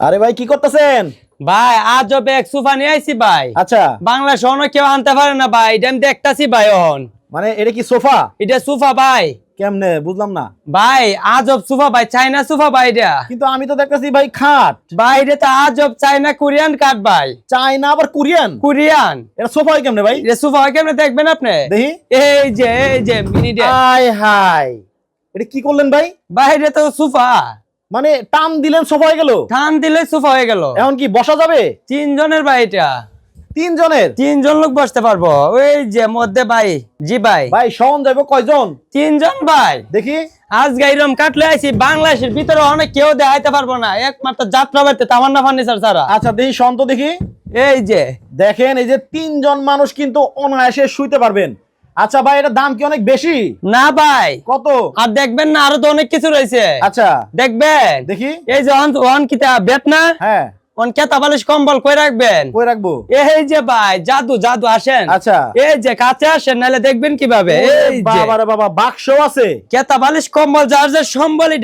আরে ভাই কি করতেছেন? ভাই আজ এক সোফা নিয়ে আইছি ভাই। আচ্ছা। বাংলাদেশ অন্য কেউ আনতে পারে না ভাই এটা আমি দেখতাছি ভাই অন মানে এটা কি সোফা? এটা সোফা ভাই। কেমনে? বুঝলাম না। ভাই আজব সোফা ভাই চাইনা সোফা ভাই এটা। কিন্তু আমি তো দেখতেছি ভাই খাট। ভাই এটা তো আজব চাইনা কোরিয়ান কাঠ ভাই। চায়না আবার কোরিয়ান? কোরিয়ান। এটা সোফা হয় কেমনে ভাই? এটা সোফা হয় কেমনে দেখবেন আপনি? দেখি। এই যে এই যে মিনি হাই হাই এটা কি করলেন ভাই? ভাই এটা তো সোফা। মানে টান দিলেন সোফা হয়ে গেল? টান দিলে সোফা হয়ে গেল। এখন কি বসা যাবে? তিনজনের ভাই এটা। তিন জনের তিনজন লোক বসতে পারব। ওই যে মধ্যে ভাই জি ভাই। ভাই সহন যাবে কয়জন? তিনজন ভাই। দেখি। আজ গাইরম কাটলে আইছি বাংলাদেশের ভিতরে অনেক কেউ দেখাইতে পারব না। একমাত্র যাত্রা বাড়িতে তামান্না ফার্নিচার ছাড়া। আচ্ছা দেখি সহন তো দেখি। এই যে। দেখেন এই যে তিনজন মানুষ কিন্তু অনায়াসে শুইতে পারবেন। আচ্ছা ভাই এটা দাম কি অনেক বেশি? না ভাই। কত? আর দেখবেন না আরও তো অনেক কিছু রয়েছে। আচ্ছা। দেখবেন? দেখি। এই যে অন কিতা বেত না? হ্যাঁ। কম্বল কই রাখবেন? কই রাখব? এই যে ভাই জাদু জাদু আসেন। আচ্ছা। এই যে কাছে আসেন নাহলে দেখবেন কীভাবে? বাবা বাবা বাক্স আছে। কেতা বালিশ কম্বল যার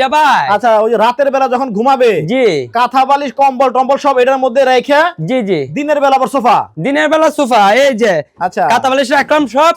যে ভাই। আচ্ছা ওই রাতের বেলা যখন ঘুমাবে জি। কাঁথা বালিশ কম্বল টম্বল সব এটার মধ্যে রেখে জি জি। দিনের বেলা আবার সোফা। দিনের বেলা সোফা এই যে। আচ্ছা। কাতা বালিশ রাখলাম সব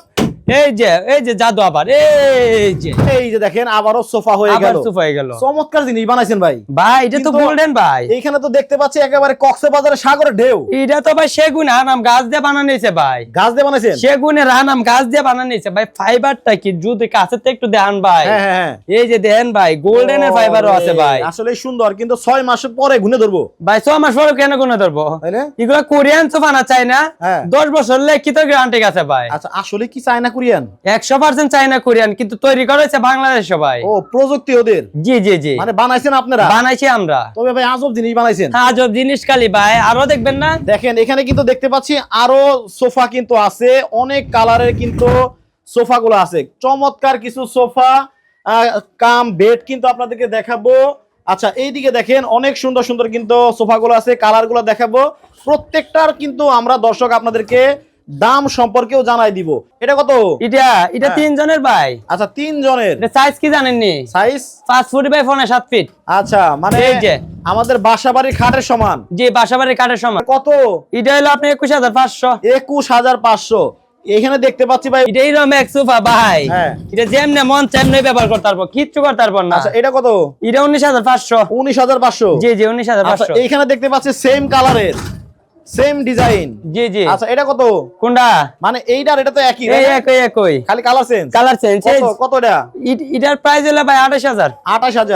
এই যে এই যে জাদু আবার এই যে। এই যে দেখেন আবারও সোফা হয়ে গেল। সোফা হয়ে গেল। চমৎকার জিনিস বানাইছেন ভাই। ভাই এটা তো গোল্ডেন ভাই। এইখানে তো দেখতে পাচ্ছি একেবারে কক্সে বাজারে সাগরের ঢেউ। এটা তো ভাই সেগুন আনাম গাছ দিয়ে বানানো হয়েছে ভাই। গাছ দিয়ে বানাইছেন? সেগুনের আনাম গাছ দিয়ে বানানো হয়েছে ভাই ফাইবারটা কি? যদি কাছে তো একটু দেখান ভাই। হ্যাঁ হ্যাঁ হ্যাঁ। এই যে দেন ভাই গোল্ডেনের ফাইবারও আছে ভাই। আসলে সুন্দর কিন্তু ছয় মাস পরে গুনে ধরবো। ভাই ছ মাস পরে কেন কোনো ধরবো? না? এগুলো কোরিয়ান সোফা না চাই না হ্যাঁ। দশ বছর লিখিত গ্যারান্টি আছে ভাই। আচ্ছা আসলে কি চায়না কোরিয়ান? একশো পার্সেন্ট চাইনা কোরিয়ান কিন্তু তৈরি করেছে বাংলাদেশ সবাই। ও প্রযুক্তি ওদের? জি জি জি। মানে বানাইছেন আপনারা? বানাইছি আমরা। তবে ভাই আজব জিনিস বানাইছেন। আজব জিনিস কালি ভাই আরও দেখবেন না? দেখেন এখানে কিন্তু দেখতে পাচ্ছি আরও সোফা কিন্তু আছে অনেক কালারের কিন্তু আছে। চমৎকার কিছু সোফা কাম বেড কিন্তু আপনাদেরকে দেখাবো। আচ্ছা এইদিকে দেখেন অনেক সুন্দর সুন্দর কিন্তু সোফা গুলো আছে কালারগুলো দেখাবো। প্রত্যেকটার কিন্তু আমরা দর্শক আপনাদেরকে দাম সম্পর্কেও জানাই দিব। এটা কত? এটা এটা হ্যাঁ। তিনজনের ভাই। আচ্ছা তিন জনের সাইজ কি জানেননি? সাইজ পাঁচ ফুট বাই ফোনে সাত ফিট আচ্ছা মানে এই যে। আমাদের বাসা বাড়ির খাটের সমান। জি বাসাবাড়ির কাঠের সমান। কত? এটা হলো আপনি একুশ হাজার পাঁচশো। একুশ হাজার পাঁচশো। এখানে দেখতে পাচ্ছি ভাই এটাই এক সোফা ভাই। হ্যাঁ। এটা যেমনে মন তেমনি ব্যবহার করতে পারব কিচ্ছু করতে পারব না। আচ্ছা এটা কত? এটা উনিশ হাজার পাঁচশো। উনিশ হাজার পাঁচশো। জি জি উনিশ হাজার আচ্ছা পাঁচশো। এইখানে দেখতে পাচ্ছি সেম কালারের সেম ডিজাইন জি জি। আচ্ছা এটা কত? কোনটা? মানে এইটার এটা তো একই একই একই। খালি কালার চেঞ্জ কালার চেঞ্জ কত কত এটা? এটার প্রাইস হলো ভাই আঠাশ হাজার। আঠাশ হাজার।